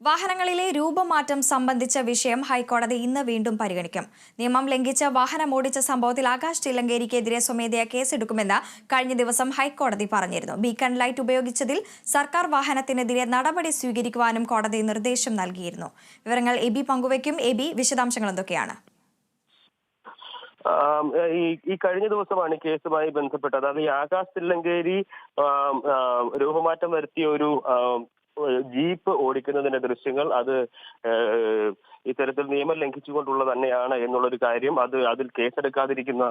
വാഹനങ്ങളിലെ രൂപമാറ്റം സംബന്ധിച്ച വിഷയം ഹൈക്കോടതി ഇന്ന് വീണ്ടും പരിഗണിക്കും. നിയമം ലംഘിച്ച് വാഹനം ഓടിച്ച സംഭവത്തിൽ ആകാശ് ചില്ലങ്കേരിക്കെതിരെ സ്വമേധയാ കേസെടുക്കുമെന്ന് കഴിഞ്ഞ ദിവസം ഹൈക്കോടതി പറഞ്ഞിരുന്നു. ബീക്കൺ ലൈറ്റ് ഉപയോഗിച്ചതിൽ സർക്കാർ വാഹനത്തിനെതിരെ നടപടി സ്വീകരിക്കുവാനും കോടതി നിർദ്ദേശം നൽകിയിരുന്നു. വിവരങ്ങൾ എബി പങ്കുവയ്ക്കും. എബി വിശദാംശങ്ങൾ എന്തൊക്കെയാണ്? ഈ കഴിഞ്ഞ ദിവസമാണ് കേസുമായി ബന്ധപ്പെട്ട് അതായത് ഈ ആകാശ് തില്ലങ്കേരി രൂപമാറ്റം വരുത്തിയ ഒരു ജീപ്പ് ഓടിക്കുന്നതിന്റെ ദൃശ്യങ്ങൾ അത് ഇത്തരത്തിൽ നിയമം ലംഘിച്ചുകൊണ്ടുള്ള തന്നെയാണ് എന്നുള്ളൊരു കാര്യം. അത് അതിൽ കേസെടുക്കാതിരിക്കുന്ന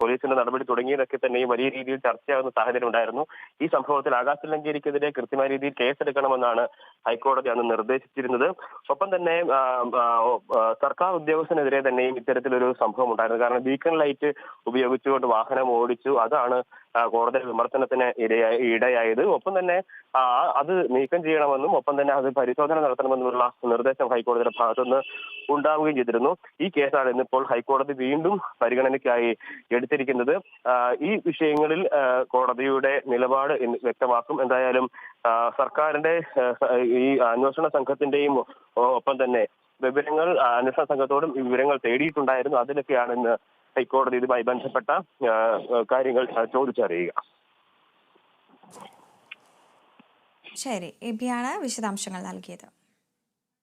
പോലീസിന്റെ നടപടി തുടങ്ങിയതൊക്കെ തന്നെയും വലിയ രീതിയിൽ ചർച്ചയാകുന്ന സാഹചര്യം ഉണ്ടായിരുന്നു. ഈ സംഭവത്തിൽ ആകാശ് ലംഘിക്കെതിരെ കൃത്യമായ രീതിയിൽ കേസെടുക്കണമെന്നാണ് ഹൈക്കോടതി അന്ന് നിർദ്ദേശിച്ചിരുന്നത്. ഒപ്പം തന്നെ സർക്കാർ ഉദ്യോഗസ്ഥനെതിരെ തന്നെയും ഇത്തരത്തിലൊരു സംഭവം ഉണ്ടായിരുന്നു. കാരണം ബീക്കൺ ലൈറ്റ് ഉപയോഗിച്ചുകൊണ്ട് വാഹനം ഓടിച്ചു. അതാണ് കോടതി വിമർശനത്തിന് ഇരയായി ഇടയായത്. ഒപ്പം തന്നെ അത് നീക്കം ചെയ്യണമെന്നും ഒപ്പം തന്നെ അത് പരിശോധന നടത്തണമെന്നുമുള്ള നിർദ്ദേശം ഹൈക്കോടതിയുടെ ഭാഗത്തുനിന്ന് ഉണ്ടാവുകയും ചെയ്തിരുന്നു. ഈ കേസാണ് ഇന്നിപ്പോൾ ഹൈക്കോടതി വീണ്ടും പരിഗണനയ്ക്കായി എടുത്തിരിക്കുന്നത്. ഈ വിഷയങ്ങളിൽ കോടതിയുടെ നിലപാട് വ്യക്തമാക്കും. എന്തായാലും സർക്കാരിന്റെ ഈ അന്വേഷണ സംഘത്തിന്റെയും ഒപ്പം തന്നെ വിവരങ്ങൾ അന്വേഷണ സംഘത്തോടും വിവരങ്ങൾ തേടിയിട്ടുണ്ടായിരുന്നു. അതിലൊക്കെയാണ് ഇന്ന് ഹൈക്കോടതി ഇതുമായി ബന്ധപ്പെട്ട കാര്യങ്ങൾ ചോദിച്ചറിയുക. ശരി. എബിയാണ് വിശദാംശങ്ങൾ നൽകിയത്.